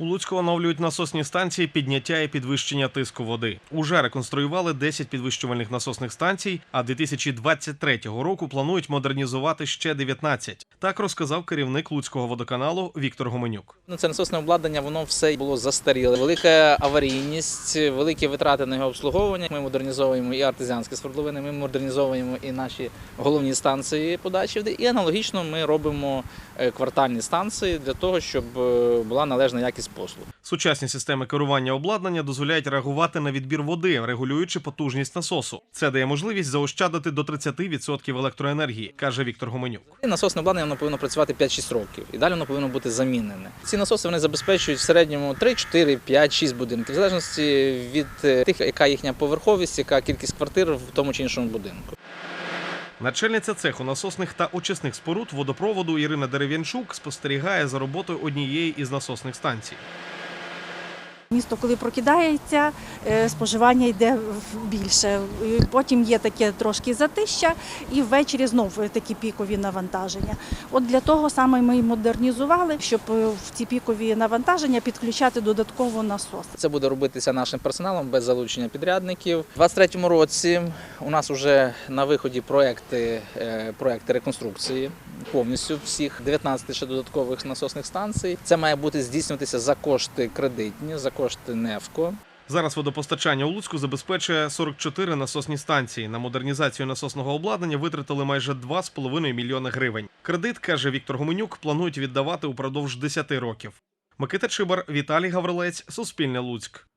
У Луцьку оновлюють насосні станції підняття і підвищення тиску води. Уже реконструювали 10 підвищувальних насосних станцій, а 2023 року планують модернізувати ще 19. Так розказав керівник Луцького водоканалу Віктор Гоменюк. Ну, це насосне обладнання, воно все було застаріле. Велика аварійність, великі витрати на його обслуговування. Ми модернізовуємо і артезіанські свердловини, ми модернізовуємо і наші головні станції подачі. І аналогічно ми робимо е, квартальні станції для того, щоб е, була належна якість послуг. Сучасні системи керування обладнання дозволяють реагувати на відбір води, регулюючи потужність насосу. Це дає можливість заощадити до 30% електроенергії, каже Віктор Гоменюк. Насосне обладнання воно повинно працювати 5-6 років, і далі воно повинно бути замінене. Ці насоси вони забезпечують в середньому 3, 4, 5, 6 будинків, в залежності від е, тих, яка їхня поверховість, яка кількість квартир в тому чи іншому будинку. Начальниця цеху насосних та очисних споруд водопроводу Ірина Дерев'янчук спостерігає за роботою однієї із насосних станцій. Місто, коли прокидається, е, споживання йде більше. Потім є таке трошки затища, і ввечері знов такі пікові навантаження. От для того саме ми і модернізували, щоб е, в ці пікові навантаження підключати додатково насос. Це буде робитися нашим персоналом без залучення підрядників. У 2023 році у нас вже на виході проекти, е, проекти реконструкції повністю всіх 19 ще додаткових насосних станцій. Це має бути здійснюватися за кошти кредитні, за кошти НЕФКО. Зараз водопостачання у Луцьку забезпечує 44 насосні станції. На модернізацію насосного обладнання витратили майже 2,5 мільйони гривень. Кредит, каже Віктор Гуменюк, планують віддавати упродовж 10 років. Микита Чибар, Віталій Гаврилець, Суспільне Луцьк.